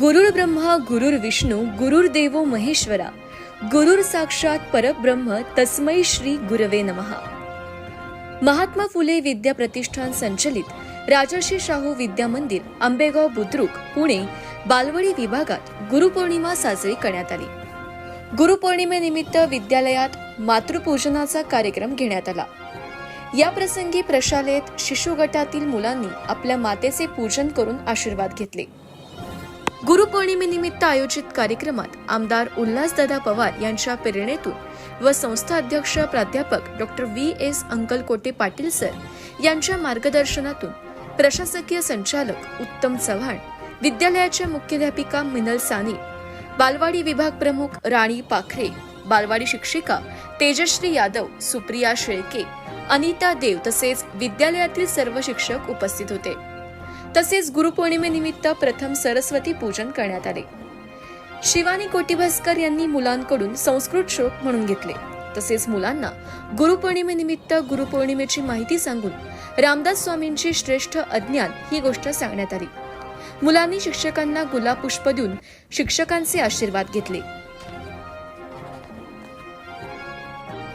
गुरुर ब्रह्मा गुरुर विष्णू गुरुर महेश्वरा गुरुर साक्षात परब्रह्म तस्मै श्री गुरवे नमः. महात्मा फुले विद्या प्रतिष्ठान संचलित राजर्षी शाहू विद्या मंदिर आंबेगाव बुद्रुक पुणे बालवडी विभागात गुरुपौर्णिमा साजरी करण्यात आली. गुरुपौर्णिमेनिमित्त विद्यालयात मातृपूजनाचा कार्यक्रम घेण्यात आला. या प्रसंगी प्रशालेत शिशु गटातील मुलांनी आपल्या मातेचे पूजन करून आशीर्वाद घेतले. गुरुपौर्णिमेनिमित्त आयोजित कार्यक्रमात आमदार उल्हासदादा पवार यांच्या प्रेरणेतून व संस्था अध्यक्ष प्राध्यापक doctor V S Ankalkote Patil sir यांच्या मार्गदर्शनातून प्रशासकीय संचालक उत्तम चव्हाण विद्यालयाच्या मुख्याध्यापिका मिनल सानी बालवाडी विभाग प्रमुख राणी पाखरे बालवाडी शिक्षिका तेजश्री यादव सुप्रिया शेळके अनिता देव तसेच विद्यालयातील सर्व शिक्षक उपस्थित होते. तसेच गुरुपौर्णिमेनिमित्त प्रथम सरस्वती पूजन करण्यात आले. शिवानी कोटिभास्कर यांनी मुलांकडून संस्कृत श्लोक म्हणून घेतले. तसेच मुलांना गुरुपौर्णिमेनिमित्त गुरुपौर्णिमेची माहिती सांगून रामदास स्वामींची श्रेष्ठ अज्ञान ही गोष्ट सांगण्यात आली. मुलांनी शिक्षकांना गुलाब पुष्प देऊन शिक्षकांचे आशीर्वाद घेतले.